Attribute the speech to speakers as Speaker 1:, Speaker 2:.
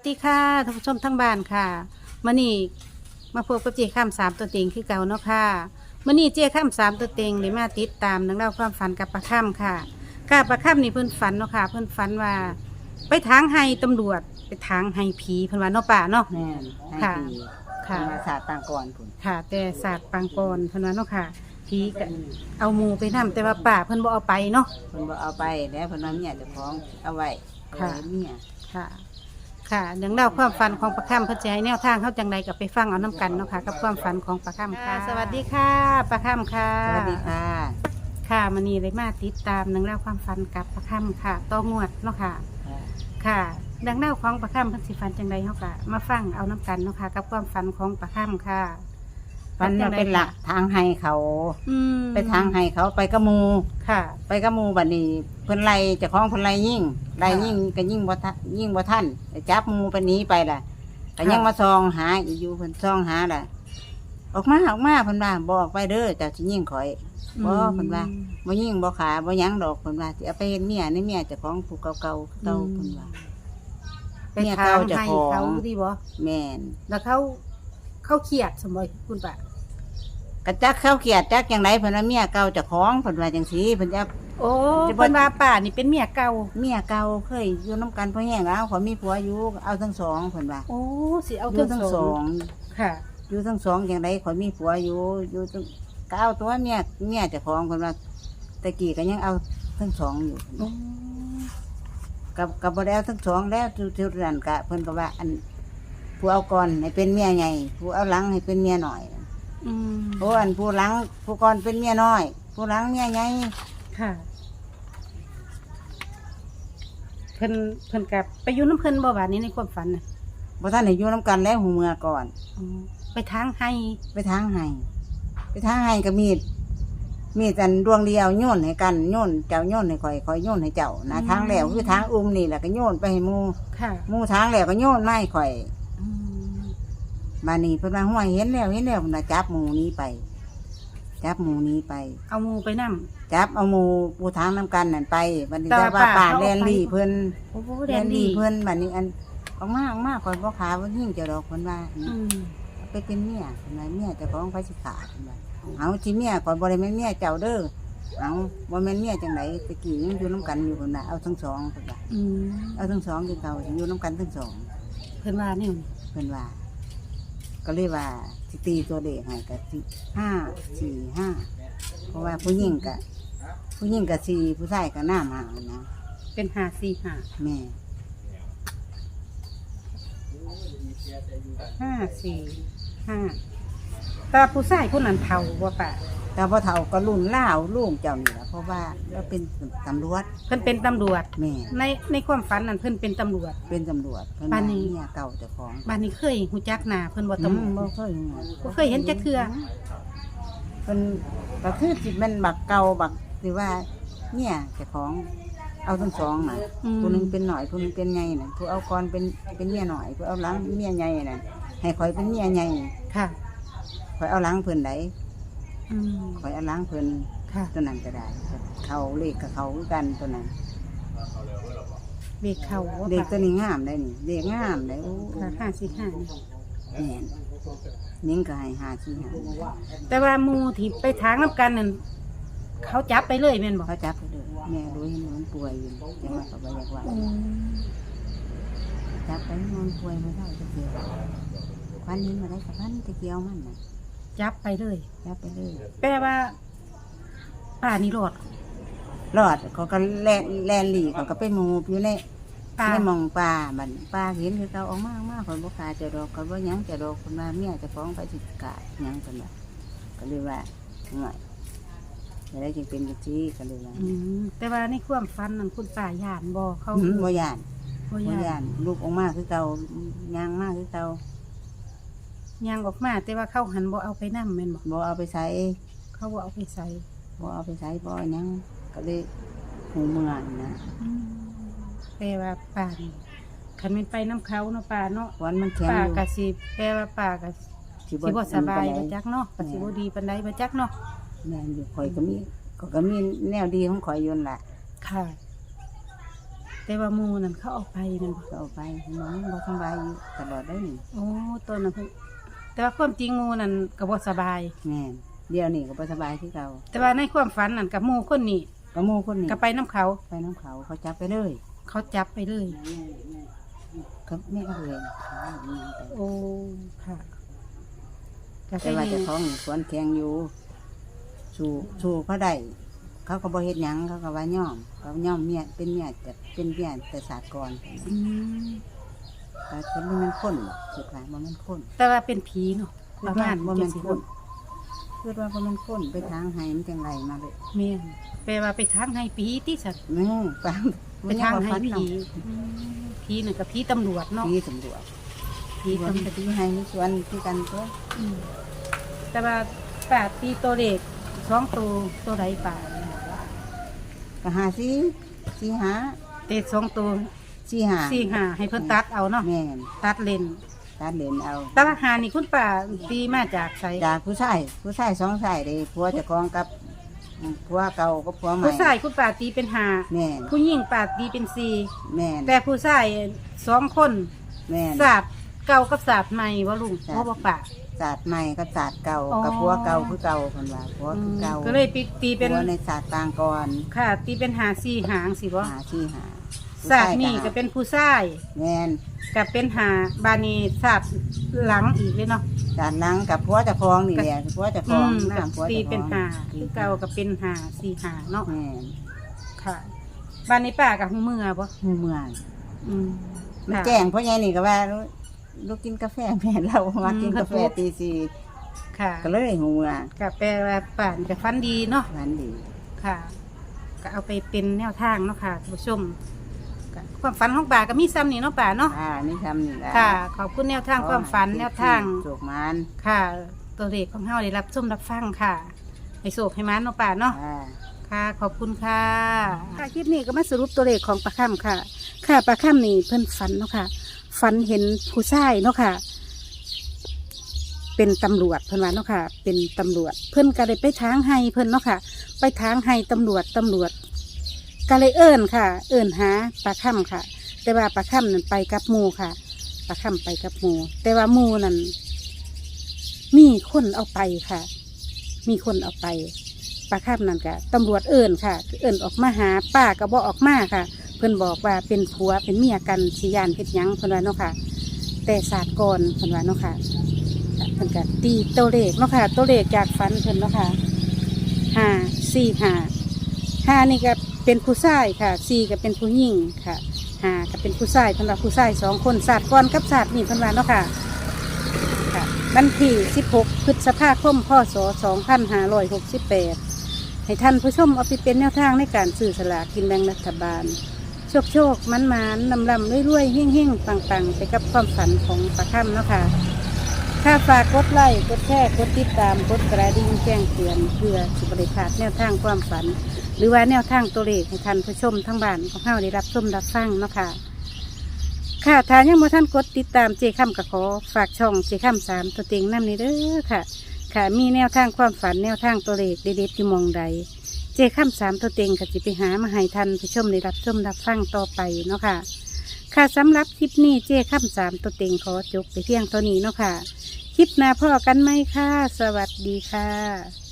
Speaker 1: สวัสดีค่ะท่านผู้ชมทั้งบ้านค่ะมื่อนี้มาพบกับเจ้ข้ามสามตัวเต็งคือเก่าเนาะค่ะมื่อนี้เจ้ข้ามสามตัวเต็งได้มาติดตามนังเล่องราวความฝันกับประข้ามค่ะกาประข้ามนี่เพิ่นฝันเนาะค่ะ เพิ่นฝันว่า ไปทางให้ตำรวจไปทางให้ผีเพิ่นว่าเนาะป่าเนาะ
Speaker 2: แม่นให้
Speaker 1: ค่ะ
Speaker 2: ดี
Speaker 1: ค่ะ
Speaker 2: มาศาสตร์ต่างก่อนคุณ
Speaker 1: ค่ะ แต่ศาสตร์ปางกรเพิ่นว่าเนาะค่ะผีก็เอาหมูไปนํแต่ว่าป่าเพิ่นบ่เอาไปเนาะ
Speaker 2: เพิ่นบ่เอาไปแล้วเพิ่นว่าเมียเจ้าของเอาไว้
Speaker 1: ค่ะ
Speaker 2: เอาไว้เมีย
Speaker 1: ค่ะ ค่ะเรื่องเล่าวความฝันของประคำเพื่อจะให้แนวทางเข้าจังใดกับไปฟังเอาน้ำกันเนาะค่ะกับความฝันของประคำค่ะสวัสดีค่ะประคำค่ะ
Speaker 2: สวัสดีค่ะ
Speaker 1: ค่ะมันนี้เลยมาติดตามเรื่องเล่าวความฝันกับประคำค่ะต่องวดเนาะค่ะ
Speaker 2: ค่ะ
Speaker 1: ค่ะเรื่องเล่าวของประคำเพันสิฝันจังใดเขาค่ะมาฟังเอาน้ำกันเนาะค่ะกับความฝันของประคำค่ะ
Speaker 2: ฟัน
Speaker 1: จั
Speaker 2: น่ะ
Speaker 1: งใด
Speaker 2: เป็นหลัก
Speaker 1: ค่ะ
Speaker 2: ทางให้เขา
Speaker 1: อืม
Speaker 2: ไปทางให้เขาไปกระมู
Speaker 1: ค่ะ
Speaker 2: ไปกระมูบัดนี้เพิ่นไล่เจ้าของเพิ่นไล่ยิ่งไล่ยิ่งก็ยิ่งบ่ทันยิ่งบ่ทันไปจับหมูไปหนีไปล่ะก็ยังมาซองหาอีกอยู่เพิ่นซองหาล่ะ ออกมาออกมาเพิ่นว่าบ่ออกไปเด้อเจ้าสิยิงข่อย บ่เพิ่นว่า บ่ยิงบ่ขาบ่หยังดอกเพิ่นว่าสิเอาไปเฮ็ดเมียในเมียเจ้าของผู้เก่าๆเก่าเพิ่นว่า
Speaker 1: ไป
Speaker 2: เนี่ย
Speaker 1: ทาง
Speaker 2: เก่าเจ้า
Speaker 1: ให้
Speaker 2: ของ
Speaker 1: เขาดีบ่
Speaker 2: แม่น
Speaker 1: แล้วเขาเขาเครียดสมบัติคุณป่า
Speaker 2: กระจักเข้าเกียดจักจังไดเพิ่นว่าเมียเก่าเจ้าของเพิ่นว่าจังซี่เพิ่นจะ
Speaker 1: โอ้
Speaker 2: จะบ่
Speaker 1: เพิ่นว่าป่านี่เป็นเมียเก่า
Speaker 2: เมียเก่าเคยอยู่นํกันเพราะแห้งแล้วขอมีผัวอยู่เอาทั้งสองเพิ่นว่า
Speaker 1: โอ้สิเอา
Speaker 2: อยู่ทั้งสอง
Speaker 1: ค่ะ
Speaker 2: อยู่ทั้งสองจังไดขอมีผัวอยู่อยู่ทั้งก็เอาตัวเมียเมียเจ้าของเพิ่นว่าตะกี้ก็ยังเอาทั้งสองอยู่กับกับบ่ได้เอาทั้งสองแล้วทุทุนั้นก็เพิ่นก็ว่าอันผู้เอาก่อนให้เป็นเมียใหญ่ผู้เอาหลังให้เป็นเมียน้อย
Speaker 1: อืม
Speaker 2: ผู้อันผู้หลังผู้ก่อนเป็นเมียน้อย ผู้หลังเมียใหญ่
Speaker 1: ค่ะ เพิ่นเพิ่นกับไปอยู่น้ำเพิ่นบ่บาดนี้ในความฝันน่ะ
Speaker 2: บ่ท่านได้อยู่นํกันแล้วหูเมือก่อน
Speaker 1: อ๋อไปทางให้
Speaker 2: ไปทางให้ไปทางให้ก็มีด มีดอันดวงเดียวโยนให้กันโยนเจ้าโยนให้ข่อยข่อยโยนให้เจ้านะทางแล้วคือทางอุ้มนี่แหละก็โยนไปให้หมู่
Speaker 1: ค่ะ
Speaker 2: หมู่ทางแล้วก็โยนมาให้ข่อย
Speaker 1: อืม
Speaker 2: มานี่เพิ่นว่าห้วยเห็นแล้วเห็นแล้วเพิ่นว่าจับหมู่นี้ไป จับหมู่นี้ไป
Speaker 1: เอาหมูไปนํ
Speaker 2: จับเอาหมู่ผู้ทางนํกันนั่นไปบัดนี้
Speaker 1: แต่
Speaker 2: แต่
Speaker 1: ว่า
Speaker 2: ว่า
Speaker 1: ป่า
Speaker 2: ป่า
Speaker 1: เขา
Speaker 2: แลน
Speaker 1: เอาไป
Speaker 2: ลี่เพิ่น
Speaker 1: โอ้โห
Speaker 2: แล
Speaker 1: แดน
Speaker 2: น
Speaker 1: ดี
Speaker 2: ลี่เพิ่นบัดนี้อันออกมาออกมาข่อยบ่ขาว่ายิ่งเจ้าดอกเพิ่นว่า
Speaker 1: อืม
Speaker 2: ไปเป็นเมียเพิ่นว่าเมียเจ้าของไฟสิขาดเพิ่นว่าเอาสิเมียก่อนบ่ได้แม่นเมียเจ้าเด้อเอาบ่แม่นเมียจังไดตะกี้ยังอยู่นํกันอยู่เพิ่นน่ะเอาทั้งสองเพิ่นว่า
Speaker 1: อืม
Speaker 2: เอาทั้งสองคือเก่าสิอยู่นํกันทั้งสอง
Speaker 1: เพิ่นว่านี่
Speaker 2: เพิ่นว่า ก็เลยว่าสิตีตัวเลขให้ก็สิห้าสี่ห้าเพราะว่าผู้หญิงก็ผู้หญิงก็สี่ผู้ชายก็น้ำหานะ
Speaker 1: เป็นห้าสี่ห้า
Speaker 2: แม่
Speaker 1: ห้าสี่ห้าแตาผู้ชายคนนั้นเฒ่าบ่ป่า
Speaker 2: แต่พอเฒ่าก็รุ่นล่าวลูกเจ้านี่แหละเพราะว่าเราเป็นตำรวจ
Speaker 1: เพิ่นเป็นตำรวจ
Speaker 2: แม่
Speaker 1: ในในความฝันนั้นเพิ่นเป็นตำรวจ
Speaker 2: เป็นตำรวจเพิ่น
Speaker 1: บ้า
Speaker 2: ว่าน
Speaker 1: นี้
Speaker 2: เมียเก่าเจ้าของ
Speaker 1: บ้านนี้เคยหูจักหน้าเพิ่นบ่
Speaker 2: อื
Speaker 1: ตำร
Speaker 2: ม
Speaker 1: วจ
Speaker 2: บ่เคยเห็น
Speaker 1: บ่เคยเห็นจักเทื่อ
Speaker 2: เพิ่นก็คือสิแม่นบักเก่าบักหรือว่า เนี่ยเจ้าของเอาทั้งสองน่ะ
Speaker 1: อืม
Speaker 2: ผู้หนึงเป็นหน่อยผู้หนึงเป็นใหญ่น่ะผู้เอาก่อนเป็นเป็นเมียหน่อยผู้เอาหลังเมียใหญ่น่ะให้ข่อยเป็นเมียใหญ่
Speaker 1: ค่ะ
Speaker 2: ข่อยเอาหลังเพิ่นได
Speaker 1: อืม
Speaker 2: ข่อยเอาหลังเพิ่น
Speaker 1: ค่ะ
Speaker 2: ตัวนั้นก็ได้ เขาเลขกับเขาคือกันตัวนั้น
Speaker 1: เด็กเขาว่า
Speaker 2: เด็กตัว
Speaker 1: ป่ะ
Speaker 2: นี้งามได้นี่เด็กงามได้โอ้
Speaker 1: ค่ะห้าสี่ห้านี่
Speaker 2: แม่นนิ่งก็ให้หาสิหา
Speaker 1: แต่ว่าหมูที่ไปทางน้ำกันนั่นเขาจับไปเลยแม่นบอก
Speaker 2: เขาจับไปเลยแม่รู้เห็นว่ามันป่วยอยู่ยังว่าเขาบ่อยากว่าจับไปนอนป่วยมาเท่าจะเกี่ยวควันนี้มาได้กับพันจะเกี่ยวมันน่ะ
Speaker 1: จับไปเลย
Speaker 2: จับไปเลย
Speaker 1: แปลว่าป่านี่รอด
Speaker 2: รอดเขาก็แล่นแล่นหลีเขาก็ไปหมูบอยู่ใน
Speaker 1: ป่า
Speaker 2: ในหมองปลาบันปลาเห็นคือเขาออกมาออกมาคนบ่กล้าจะดอกคนบ่หยังจะดอกคนมาเมียเจะฟ้าของไปสิกาดหยังกันว่าก็เลยว่าหน่อยจะได้จึงเป็นจังซี่ก็เลยว่า
Speaker 1: อืมแต่ว่าในความฝันนั่นคุณป่าย่านบ่เขา
Speaker 2: อืมบ่ย่าน
Speaker 1: บ่
Speaker 2: บ่
Speaker 1: ย่า
Speaker 2: ย่านนลูกออกมาคือเก่าย่างมาคือเก่า
Speaker 1: ย่างออกมาแต่ว่าเขาหันบ่เอาไปนํแม่นบ่
Speaker 2: บ่เอาไปใส่
Speaker 1: เขาบ่เอาไปใส่
Speaker 2: บ่เอาไปใส่บ่หยังก็เลยหูเมือนนะ
Speaker 1: อืมแปลว่าป่านี่คันแม่นไปน้ำเขาเนาะป่าเนาะ
Speaker 2: วันมันแข็ง
Speaker 1: ป่า
Speaker 2: อยู่
Speaker 1: ก็สิแปลว่าป่าก็
Speaker 2: สิ
Speaker 1: สิบ่สบาย
Speaker 2: อัน
Speaker 1: บ่
Speaker 2: ปานใด
Speaker 1: จักเนาะก็สิบ่ดีปานใดบ่จักเนาะ
Speaker 2: แม่นอยู่ข่อยก็มีก็ก็มีแนวดีของข่อยอยู่นั่นล่ะ
Speaker 1: ค่ะแแต่ว่าหมูนั่นเขาเอาไปแมันบ่
Speaker 2: ก็เอาไปน้องบ่สำบายอยู่ตลอดได้นี่
Speaker 1: โอ้ตัวนั้นเพิ่น แต่ว่าความจริงหมูนั่นก็บ่สบาย
Speaker 2: แม่นเดี๋ยวนี้ก็บ่สบายคือเก่า
Speaker 1: แต่ว่าในความฝันนั่นกับหมูคนนี้
Speaker 2: ก็หมู่คนนี้
Speaker 1: ก็ไปน้ำเขา
Speaker 2: ไปน้ำเขาเขาจับไปเลย
Speaker 1: เขาจับไปเลย
Speaker 2: ก็แม่ก็เรียน
Speaker 1: โอ้ค่ะก็
Speaker 2: แต่
Speaker 1: ใช่
Speaker 2: ว่า
Speaker 1: นี่
Speaker 2: เจะท้าของสวนแข็งอยู่ สู่สู่เขาได้เขาก็บ่เฮ็ดหยังเขาก็ว่าย่อมเขาย่อมเมียเป็นเมียจะเป็นเมียแต่ศาสตร์ก่อน
Speaker 1: อืม
Speaker 2: แต่คนนี้มันคนบ่สุดท้ายบ่แมันคน
Speaker 1: แต่ว่าเป็นผีเนาะประมาณ
Speaker 2: บ่
Speaker 1: จั
Speaker 2: แม่
Speaker 1: ง
Speaker 2: น
Speaker 1: ซี่
Speaker 2: คนคิดว่าบ่แม่นคนไปทางให้มันจังไรมาเลย
Speaker 1: แม่นแปลว่าไปทางให้ผีที่สัตว์
Speaker 2: แม่ฟัง
Speaker 1: ไปทางให้ผีอืมผีนั่นกับผีตำรวจเนาะ
Speaker 2: ผีตำรวจ
Speaker 1: ผี
Speaker 2: ผี
Speaker 1: ตำรวจ
Speaker 2: ตำรวจให้สวนที่กันตัว
Speaker 1: อืมแต่ว่าป่าตีตัวเด็กสองตัวตัวใดป่า
Speaker 2: ก็หาสิสิหา
Speaker 1: เด็กสองตัว
Speaker 2: สิหา
Speaker 1: สี่หาให้เพิ่นตัดเอาเนาะ
Speaker 2: แม่น
Speaker 1: ตัดเลน
Speaker 2: ตัดเหรียญเอา
Speaker 1: แต่ว่าหานี่คุณป่าตีมาจากไส
Speaker 2: จากผู้ชายผู้ชายสองชายเลยผัวเจะกองกับผัวเก่ากับผัวใหม่
Speaker 1: ผู้ชายคุณป่าตีเป็นหา
Speaker 2: แม่น
Speaker 1: ผู้หญิงป่าตีเป็นสี่
Speaker 2: แม่น
Speaker 1: แต่ผู้ชายสองคน
Speaker 2: แม่น
Speaker 1: ศาสตร์เก่ากับศาสตร์ใหม่ว่าลุง
Speaker 2: จ้ะ
Speaker 1: เพราะว่าป่า
Speaker 2: ศาสตร์ใหม่กับศาสตร์เก่า
Speaker 1: อ๋อ
Speaker 2: กับผัวเก่าคือเก่าคนว่าผัวคือเก่า
Speaker 1: ก็เลยปีตีเป็น
Speaker 2: ผัวในศาสตร์ต่างก่อน
Speaker 1: ค่ะตีเป็นหาสี่หางสิบ่
Speaker 2: หาที่หา
Speaker 1: ศาสตร์นี่ก็เป็นผู้ชาย
Speaker 2: แม่น
Speaker 1: กับเป็นหาบานีศาสตร์หลังอีกเลยเนาะ
Speaker 2: ศาสตร์หลังกับผัวเจะคลองนี่แหละผัวเจะคล
Speaker 1: อื
Speaker 2: อง
Speaker 1: ม
Speaker 2: หน้า
Speaker 1: กับ
Speaker 2: ผัว
Speaker 1: ตี
Speaker 2: เจะคลอง
Speaker 1: เป็นหาคือเก่ากับเป็นหาสี่หาเนาะ
Speaker 2: แม่น
Speaker 1: ค่ะบ้านนี้ป้ากับหูเมือบ่
Speaker 2: หมู่เมือง
Speaker 1: อืม
Speaker 2: มัน
Speaker 1: ค่ะ
Speaker 2: แจ้งเพราะไงนี่ก็ว่าลูกกินกาแฟแม่เรามากิน
Speaker 1: อืม
Speaker 2: กาแฟตีสี่
Speaker 1: ค่ะ
Speaker 2: ก็เลยหูเมือง
Speaker 1: กับแปลว่าป่านจะฟันดีเนาะ
Speaker 2: ร้านดี
Speaker 1: ค่ะ ก็เอาไปเป็นแนวทางเนาะค่ะท่านผู้ชม ก็ความฝันของป่าก็มีซ้ำนี่เนาะป่าเนาะ
Speaker 2: อ่านี่ทำนี่แหละ
Speaker 1: ค่ะ ขอบคุณแนวทางความฝันแนวทาง
Speaker 2: โจกมัน
Speaker 1: ค่ะ ตัวเลขของเฮาได้รับชมรับฟังค่ะให้โศกให้มันเนาะป่าเนาะ
Speaker 2: อ่า
Speaker 1: ค่ะขอบคุณค่ะ ค่ะคลิปนี้ก็มาสรุปตัวเลขของปลาค่ำค่ะ ค่ะปลาค่ำนี่เพิ่นฝันเนาะค่ะฝันเห็นผู้ชายเนาะค่ะ เป็นตำรวจเพิ่นว่าเนาะค่ะ เป็นตำรวจ เพิ่นก็เลยไปทางให้เพิ่นเนาะค่ะ ไปทางให้ตำรวจตำรวจ ก็เลยเอิ้นค่ะ เอิ้นหาปลาค่ำค่ะ แต่ว่าปลาค่ำนั่นไปกับหมูค่ะปลาค่ำไปกับหมู แต่ว่าหมูนั่นมีคนเอาไปค่ะ มีคนเอาไปปลาคาบนั่นกะตำรวจเอิญค่ะ เอิญออกมาหาป้าก็บอกออกมาค่ะ เพิ่อนบอกว่าเป็นผัวเป็นเมียกันสิยานเพชรยังเพิ่นว่าเนาะค่ะ แต่ศาสตร์ก่อนเพิ่นว่าเนาะค่ะเพิ่นก็ตีตัวเลขเนาะค่ะตัวเลขจากฟันเพิ่อนเนาะค่ะห้าสี่ห้าห้านี่ก็ เป็นผู้ชายค่ะสี่ก็เป็นผู้หญิงค่ะห้าก็เป็นผู้ชายเพิ่นว่าผู้ชายสองคนศาสตร์ก่อนกับศาสตร์นี่เพิ่นว่าเนาะค่ะค่ะวันที่16พฤษภาคมพศ2568ให้ท่านผู้ชมเอาไปเป็นแนวทางในการสื่อสลากกินแบ่งรัฐบาล โชคโชคมันมานลำลำรวยๆเฮ่งเฮ่งปังปังๆไปกับความฝันของประค่ำเนาะค่ะถ้าฝากกดไลค์กดแชร์กดติดตามกดกระดิ่งแจ้งเตือนเพื่อสุบริพาดแนวทางความฝัน หรือว่าแนวทางตัวเลขให้ท่านผู้ชมทั้งบ้านของเฮาได้รับชมรับฟังเนาะค่ะ ค่ะถ้ายังบ่ท่านกดติดตามเจค้ำกับขอฝากช่องเจค้ำสามตัวเต็งนั่นนี่เด้อค่ะ ค่ะ มีแนวทางความฝันแนวทางตัวเลขเด็ดๆที่มองใด เจค้ำสามตัวเต็งก็จะไปหามาให้ท่านผู้ชมได้รับชมรับฟังต่อไปเนาะค่ะ ค่ะสำหรับคลิปนี้เจค้ำสามตัวเต็งขอจบไปเพียงเท่านี้เนาะค่ะ คลิปหน้าพ่อกันไหมค่ะ สวัสดีค่ะ